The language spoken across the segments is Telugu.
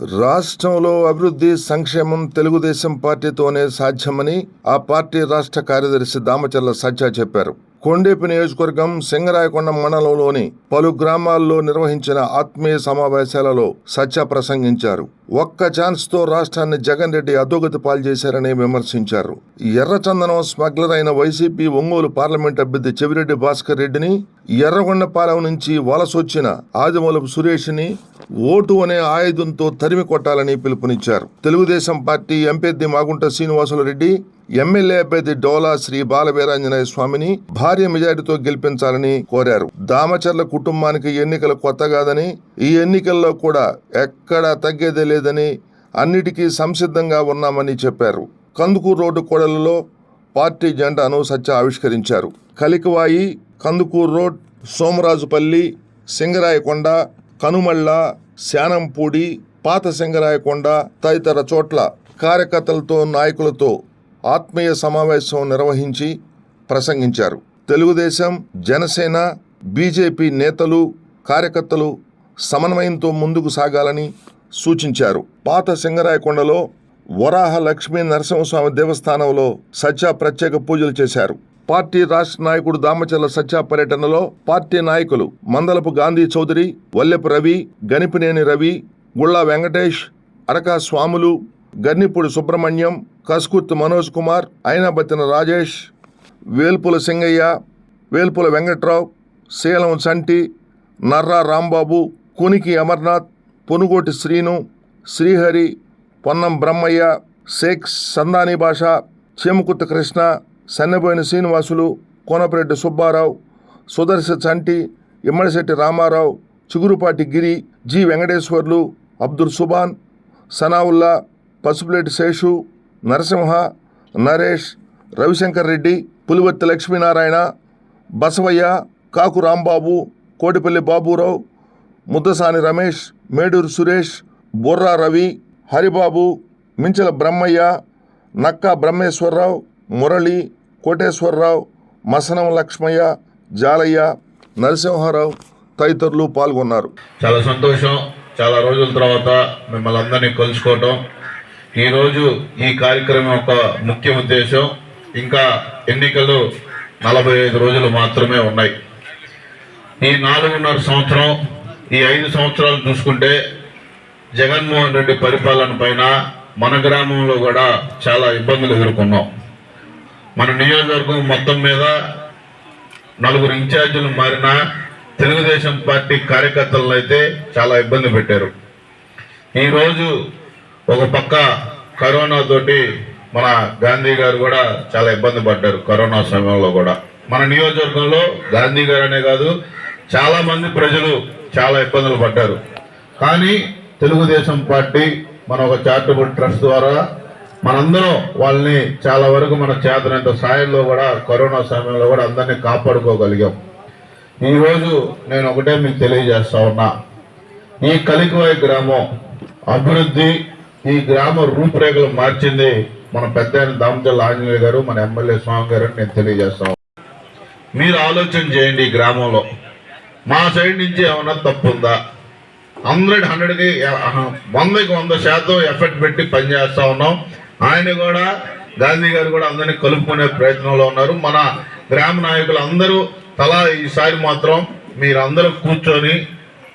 రాష్ట్రంలో అభివృద్ధి సంక్షేమం తెలుగుదేశం పార్టీతోనే సాధ్యమని ఆ పార్టీ రాష్ట్ర కార్యదర్శి దామచర్ల సజ్జా చెప్పారు. కొండేపు నియోజకవర్గం సింగరాయకొండ మండలంలోని పలు గ్రామాల్లో నిర్వహించిన ఆత్మీయ సమావేశాలలో సత్య ప్రసంగించారు. ఒక్క ఛాన్స్తో రాష్ట్రాన్ని జగన్ రెడ్డి అధోగతి పాల్చేశారని విమర్శించారు. ఎర్రచందనం స్మగ్లర్ అయిన వైసీపీ ఒంగోలు పార్లమెంట్ అభ్యర్థి చెవిరెడ్డి భాస్కర్ రెడ్డిని ఎర్రగొండపాలెం నుంచి వలసొచ్చిన ఆదిమూలపు సురేష్ని ఓటు అనే ఆయుధంతో తరిమి కొట్టాలని పిలుపునిచ్చారు. Telugu Desam party MP Magunta Srinivasulu Reddy MLA అభ్యర్థి డోలా శ్రీ బాలవీరాంజనేయ స్వామిని భారీ మెజారిటీతో గెలిపించాలని కోరారు. దామచర్ల కుటుంబానికి ఎన్నికలు కొత్త కాదని ఈ ఎన్నికల్లో కూడా ఎక్కడా తగ్గేదే లేదని అన్నిటికీ సంసిద్ధంగా ఉన్నామని చెప్పారు. కందుకూరు రోడ్డు కూడలలో పార్టీ జెండాను సత్య ఆవిష్కరించారు. కలికవాయి కందుకూరు రోడ్ సోమరాజుపల్లి సింగరాయకొండ కనుమళ్ళ శానంపూడి పాత సింగరాయకొండ తదితర చోట్ల కార్యకర్తలతో నాయకులతో ఆత్మీయ సమావేశం నిర్వహించి ప్రసంగించారు. తెలుగుదేశం జనసేన బీజేపీ నేతలు కార్యకర్తలు సమన్వయంతో ముందుకు సాగాలని సూచించారు. పాత సింగరాయకొండలో వరాహ లక్ష్మీ నరసింహస్వామి దేవస్థానంలో సత్య ప్రత్యేక పూజలు చేశారు. పార్టీ రాష్ట్ర నాయకుడు దామచర్ల సత్య పర్యటనలో పార్టీ నాయకులు మందలపు గాంధీ చౌదరి వల్లెపు రవి గనిపినేని రవి గుళ్ళా వెంకటేష్ అరకా స్వాములు గన్నిపూడి సుబ్రహ్మణ్యం కస్కుర్తి మనోజ్ కుమార్ అయినబత్తిన రాజేష్ వేల్పుల సింగయ్య వేల్పుల వెంకట్రావు శీలం సంటి నర్రా రాంబాబు కునికి అమర్నాథ్ పొనుగోటి శ్రీను శ్రీహరి పొన్నం బ్రహ్మయ్య షేక్ సందాని భాష చేమకుత్త కృష్ణ సన్నబోయిన శ్రీనివాసులు కోనపరెడ్డి సుబ్బారావు సుదర్శ చంటి ఇమ్మడిశెట్టి రామారావు చిగురుపాటి గిరి జి వెంకటేశ్వర్లు అబ్దుల్ సుబాన్ సనావుల్లా పసుపులేటి శేషు నరసింహ నరేష్ రవిశంకర్ రెడ్డి పులివర్తి లక్ష్మీనారాయణ బసవయ్య కాకు రాంబాబు కోటిపల్లి బాబురావు ముద్దసాని రమేష్ మేడూరు సురేష్ బుర్రా రవి హరిబాబు మించల బ్రహ్మయ్య నక్కా బ్రహ్మేశ్వరరావు మురళి కోటేశ్వరరావు మసనం లక్ష్మయ్య జాలయ్య నరసింహారావు తదితరులు పాల్గొన్నారు. చాలా సంతోషం. చాలా రోజుల తర్వాత మిమ్మల్ని అందరినీ కలుసుకోవటం. ఈరోజు ఈ కార్యక్రమం యొక్క ముఖ్య ఉద్దేశం ఇంకా ఎన్నికలు నలభై ఐదు రోజులు మాత్రమే ఉన్నాయి. ఈ నాలుగున్నర సంవత్సరం ఈ ఐదు సంవత్సరాలు చూసుకుంటే జగన్మోహన్ రెడ్డి పరిపాలన పైన మన గ్రామంలో కూడా చాలా ఇబ్బందులు ఎదుర్కొన్నాం. మన నియోజకవర్గం మొత్తం మీద నలుగురు ఇన్ఛార్జీలు మారిన తెలుగుదేశం పార్టీ కార్యకర్తలను అయితే చాలా ఇబ్బంది పెట్టారు. ఈరోజు ఒక పక్క కరోనా తోటి మన గాంధీ గారు కూడా చాలా ఇబ్బంది పడ్డారు కరోనా సమయంలో కూడా. మన నియోజకవర్గంలో గాంధీ గారు అనే కాదు చాలా మంది ప్రజలు చాలా ఇబ్బందులు పడ్డారు. కానీ తెలుగుదేశం పార్టీ మన ఒక చారిటబుల్ ట్రస్ట్ ద్వారా మనందరం వాళ్ళని చాలా వరకు మన చేతనంత సాయంలో కూడా కరోనా సమయంలో కూడా అందరినీ కాపాడుకోగలిగాం. ఈరోజు నేను ఒకటే మీకు తెలియజేస్తా ఉన్నా. ఈ కలికివాయి గ్రామం అభివృద్ధి ఈ గ్రామ రూపురేఖలు మార్చింది మన పెద్ద ఆయన దామచల్ల ఆంజనేయ గారు మన ఎమ్మెల్యే స్వామి గారు అని నేను తెలియజేస్తాను మీరు ఆలోచన చేయండి ఈ గ్రామంలో. మా సైడ్ నుంచి ఏమన్నా తప్పు ఉందా? హండ్రెడ్ హండ్రెడ్కి వందకి వంద శాతం ఎఫెక్ట్ పెట్టి పనిచేస్తా ఉన్నాం. ఆయన కూడా గాంధీ గారు కూడా అందరినీ కలుపుకునే ప్రయత్నంలో ఉన్నారు. మన గ్రామ నాయకులు అందరూ తలా ఈసారి మాత్రం మీరందరూ కూర్చొని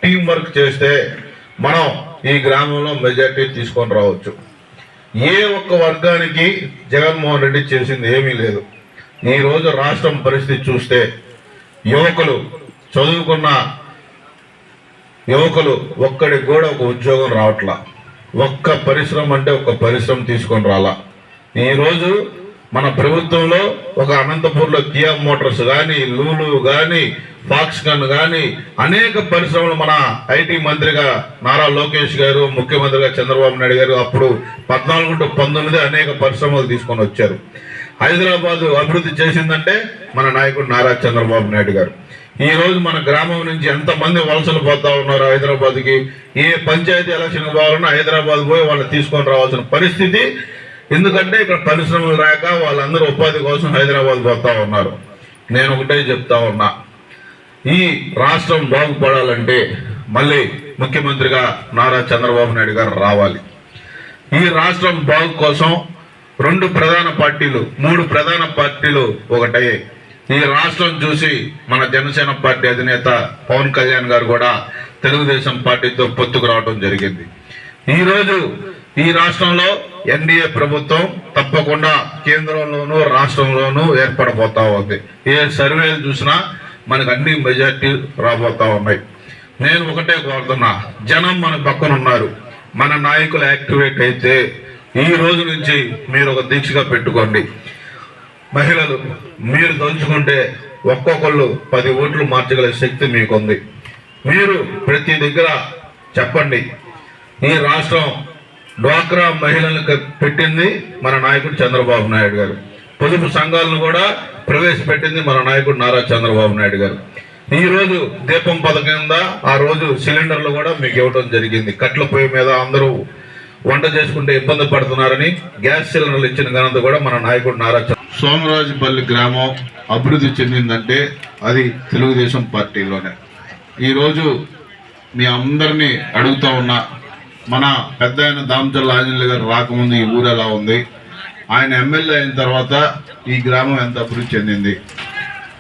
టీం వర్క్ చేస్తే మనం ఈ గ్రామంలో మెజార్టీ తీసుకొని రావచ్చు. ఏ ఒక్క వర్గానికి జగన్మోహన్ రెడ్డి చేసింది ఏమీ లేదు. ఈరోజు రాష్ట్రం పరిస్థితి చూస్తే యువకులు చదువుకున్న యువకులు ఒక్కడికి కూడా ఒక ఉద్యోగం రావట్లా. ఒక్క పరిశ్రమ అంటే ఒక పరిశ్రమ తీసుకొని రాలా. ఈరోజు మన ప్రభుత్వంలో ఒక అనంతపూర్లో కియా మోటార్స్ కానీ లూలు కానీ ఫాక్స్కాన్ కానీ అనేక పరిశ్రమలు మన ఐటీ మంత్రిగా నారా లోకేష్ గారు ముఖ్యమంత్రిగా చంద్రబాబు నాయుడు గారు అప్పుడు పద్నాలుగు టు పంతొమ్మిది అనేక పరిశ్రమలు తీసుకొని వచ్చారు. హైదరాబాద్ అభివృద్ధి చేసిందంటే మన నాయకుడు నారా చంద్రబాబు నాయుడు గారు. ఈ రోజు మన గ్రామం నుంచి ఎంతమంది వలసలు పోతా ఉన్నారు హైదరాబాద్కి ఏ పంచాయతీ ఎలక్షన్ కావాలన్నా హైదరాబాద్ పోయి వాళ్ళు తీసుకొని రావాల్సిన పరిస్థితి ఎందుకంటే ఇక్కడ పరిశ్రమలు రాక వాళ్ళందరూ ఉపాధి కోసం హైదరాబాద్ పోతా ఉన్నారు. నేను ఒకటే చెప్తా ఉన్నా. ఈ రాష్ట్రం బాగుపడాలంటే మళ్ళీ ముఖ్యమంత్రిగా నారా చంద్రబాబు నాయుడు గారు రావాలి. ఈ రాష్ట్రం బాగు కోసం రెండు ప్రధాన పార్టీలు మూడు ప్రధాన పార్టీలు ఒకటే ఈ రాష్ట్రం చూసి మన జనసేన పార్టీ అధినేత పవన్ కళ్యాణ్ గారు కూడా తెలుగుదేశం పార్టీతో పొత్తుకు రావడం జరిగింది. ఈరోజు ఈ రాష్ట్రంలో ఎన్డీఏ ప్రభుత్వం తప్పకుండా కేంద్రంలోనూ రాష్ట్రంలోనూ ఏర్పడబోతా ఉంది. ఏ సర్వేలు చూసినా మనకు అన్ని మెజార్టీ రాబోతా ఉన్నాయి. నేను ఒకటే కోరుతున్నా జనం మన పక్కన ఉన్నారు. మన నాయకులు యాక్టివేట్ అయితే ఈ రోజు నుంచి మీరు ఒక దీక్షగా పెట్టుకోండి. మహిళలు మీరు తలుచుకుంటే ఒక్కొక్కళ్ళు పది ఓట్లు మార్చగల శక్తి మీకుంది. మీరు ప్రతి దగ్గర చెప్పండి ఈ రాష్ట్రం డ్వాక్రా మహిళలకు పెట్టింది మన నాయకుడు చంద్రబాబు నాయుడు గారు. పొదుపు సంఘాలను కూడా ప్రవేశపెట్టింది మన నాయకుడు నారా చంద్రబాబు నాయుడు గారు. ఈ రోజు దీపం పథకం ఆ రోజు సిలిండర్లు కూడా మీకు ఇవ్వడం జరిగింది. కట్ల పొయ్యి మీద అందరూ వంట చేసుకుంటే ఇబ్బంది పడుతున్నారని గ్యాస్ సిలిండర్లు ఇచ్చిన ఘనత కూడా మన నాయకుడు నారా సోమరాజుపల్లి గ్రామం అభివృద్ధి చెందిందంటే అది తెలుగుదేశం పార్టీలోనే. ఈరోజు మీ అందరినీ అడుగుతా ఉన్నా మన పెద్ద ఆయన దామచల్ల ఆంజనేయులు గారు రాకముందు ఈ ఊరు ఎలా ఉంది? ఆయన ఎమ్మెల్యే అయిన తర్వాత ఈ గ్రామం ఎంత అభివృద్ధి చెందింది?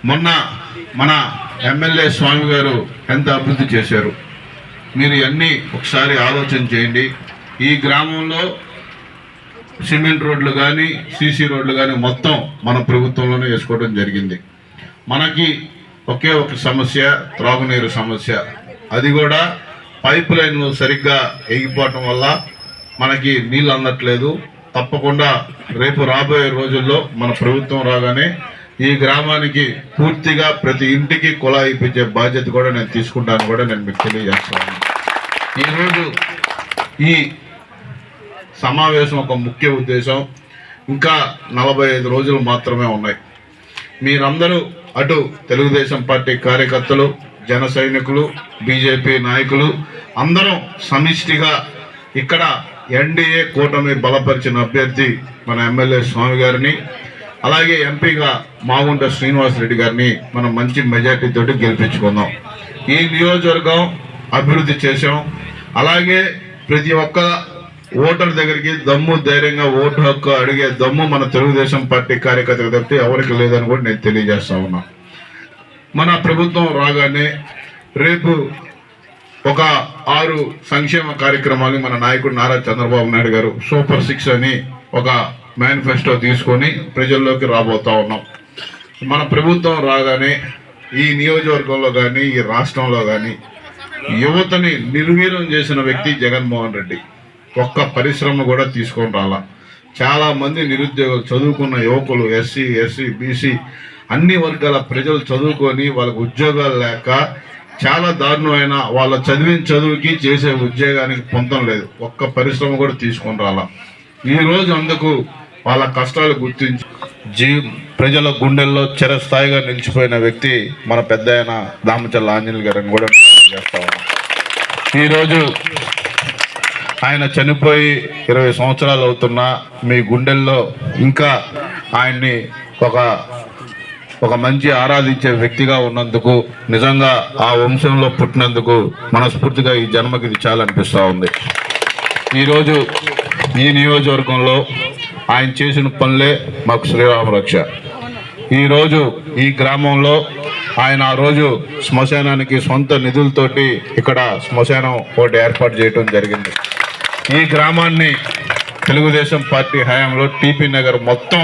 మొన్న మన ఎమ్మెల్యే స్వామి గారు ఎంత అభివృద్ధి చేశారు? మీరు ఇవన్నీ ఒకసారి ఆలోచన చేయండి. ఈ గ్రామంలో సిమెంట్ రోడ్లు కానీ సీసీ రోడ్లు కానీ మొత్తం మన ప్రభుత్వంలోనే వేసుకోవడం జరిగింది. మనకి ఒకే ఒక సమస్య త్రాగునీరు సమస్య. అది కూడా పైప్ లైన్ సరిగ్గా ఎగిపోవటం వల్ల మనకి నీళ్ళు అందట్లేదు. తప్పకుండా రేపు రాబోయే రోజుల్లో మన ప్రభుత్వం రాగానే ఈ గ్రామానికి పూర్తిగా ప్రతి ఇంటికి కుళాయి ఇప్పించే బాధ్యత కూడా నేను తీసుకుంటాను కూడా నేను మీకు తెలియజేస్తాను ఈరోజు ఈ సమావేశం ఒక ముఖ్య ఉద్దేశం. ఇంకా నలభై ఐదు రోజులు మాత్రమే ఉన్నాయి. మీరందరూ అటు తెలుగుదేశం పార్టీ కార్యకర్తలు జన సైనికులు బీజేపీ నాయకులు అందరం సమిష్టిగా ఇక్కడ ఎన్డీఏ కూటమి బలపరిచిన అభ్యర్థి మన ఎమ్మెల్యే స్వామి గారిని అలాగే ఎంపీగా మాగుంట శ్రీనివాసరెడ్డి గారిని మనం మంచి మెజార్టీతో గెలిపించుకుందాం. ఈ నియోజకవర్గం అభివృద్ధి చేసాం అలాగే ప్రతి ఒక్క ఓటర్ దగ్గరికి దమ్ము ధైర్యంగా ఓటు హక్కు అడిగే దమ్ము మన తెలుగుదేశం పార్టీ కార్యకర్తలు తప్పితే ఎవరికి లేదని కూడా నేను తెలియజేస్తా ఉన్నా. మన ప్రభుత్వం రాగానే రేపు ఒక ఆరు సంక్షేమ కార్యక్రమాలు మన నాయకుడు నారా చంద్రబాబు నాయుడు గారు సూపర్ సిక్స్ అని ఒక మేనిఫెస్టో తీసుకొని ప్రజల్లోకి రాబోతా ఉన్నాం. మన ప్రభుత్వం రాగానే ఈ నియోజకవర్గంలో కానీ ఈ రాష్ట్రంలో కానీ యువతని నిర్వీర్యం చేసిన వ్యక్తి జగన్మోహన్ రెడ్డి. ఒక్క పరిశ్రమ కూడా తీసుకొని రాలా. చాలామంది నిరుద్యోగులు చదువుకున్న యువకులు ఎస్సీ ఎస్సీ బీసీ అన్ని వర్గాల ప్రజలు చదువుకొని వాళ్ళకు ఉద్యోగాలు లేక చాలా దారుణమైన వాళ్ళ చదివిన చదువుకి చేసే ఉద్యోగానికి పొందడం లేదు. ఒక్క పరిశ్రమ కూడా తీసుకొని రాలా. ఈరోజు అందుకు వాళ్ళ కష్టాలు గుర్తించి జీ ప్రజల గుండెల్లో చిరస్థాయిగా నిలిచిపోయిన వ్యక్తి మన పెద్ద ఆయన దామచల్ల ఆంజనేయులు గారిని కూడా చేస్తా ఉన్నాం. ఈరోజు ఆయన చనిపోయి ఇరవై సంవత్సరాలు అవుతున్నా మీ గుండెల్లో ఇంకా ఆయన్ని ఒక ఒక మంచి ఆరాధించే వ్యక్తిగా ఉన్నందుకు నిజంగా ఆ వంశంలో పుట్టినందుకు మనస్ఫూర్తిగా ఈ జన్మకి ఇది చాలా అనిపిస్తూ ఉంది. ఈరోజు ఈ నియోజకవర్గంలో ఆయన చేసిన పనులే మాకు శ్రీరామ రక్ష ఈరోజు ఈ గ్రామంలో ఆయన ఆ రోజు శ్మశానానికి సొంత నిధులతోటి ఇక్కడ శ్మశానం ఒకటి ఏర్పాటు చేయడం జరిగింది. ఈ గ్రామాన్ని తెలుగుదేశం పార్టీ హయాంలో టీపీ నగర్ మొత్తం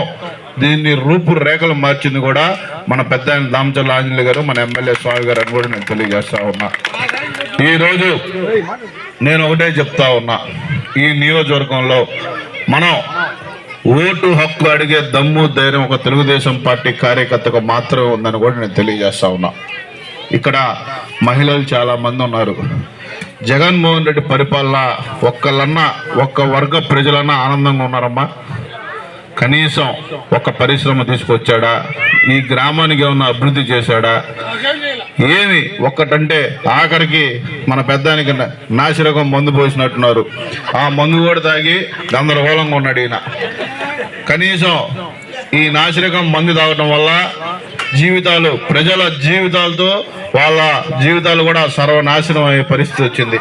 దీన్ని రూపురేఖలు మార్చింది కూడా మన పెద్ద ఆయన దామచల్ల ఆంజనేయులు గారు మన ఎమ్మెల్యే స్వామి గారు అని కూడా నేను తెలియజేస్తా ఉన్నా. ఈరోజు నేను ఒకటే చెప్తా ఉన్నా. ఈ నియోజకవర్గంలో మనం ఓటు హక్కు అడిగే దమ్ము ధైర్యం ఒక తెలుగుదేశం పార్టీ కార్యకర్తకు మాత్రమే ఉందని కూడా నేను తెలియజేస్తా ఉన్నా. ఇక్కడ మహిళలు చాలా మంది ఉన్నారు. జగన్మోహన్ రెడ్డి పరిపాలన ఒక్కళ్ళన్నా ఒక్క వర్గ ప్రజలన్నా ఆనందంగా ఉన్నారమ్మా. కనీసం ఒక పరిశ్రమ తీసుకొచ్చాడా? ఈ గ్రామానికి ఏమన్నా అభివృద్ధి చేశాడా? ఏమి? ఒక్కటంటే ఆఖరికి మన పెద్దానికి నాసిరకం మందు పోసినట్టున్నారు. ఆ మందు కూడా తాగి గందరగోళంగా ఉన్నాడు ఈయన. కనీసం ఈ నాసిరకం మందు తాగటం వల్ల జీవితాలు ప్రజల జీవితాలతో వాళ్ళ జీవితాలు కూడా సర్వనాశనం అయ్యే పరిస్థితి వచ్చింది.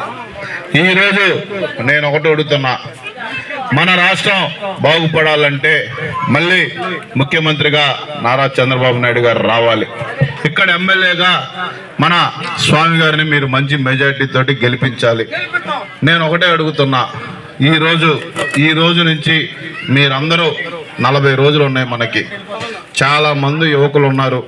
ఈరోజు నేను ఒకటి అడుగుతున్నా. మన రాష్ట్రం బాగుపడాలంటే మళ్ళీ ముఖ్యమంత్రిగా నారా చంద్రబాబు నాయుడు గారు రావాలి. ఇక్కడ ఎమ్మెల్యేగా మన స్వామి గారిని మీరు మంచి మెజార్టీతో తోటి గెలిపించాలి. నేను ఒకటే అడుగుతున్నా ఈ రోజు ఈ రోజు నుంచి మీరందరూ నలభై రోజులు ఉన్నాయి మనకి. చాలా మంది యువకులు ఉన్నారు.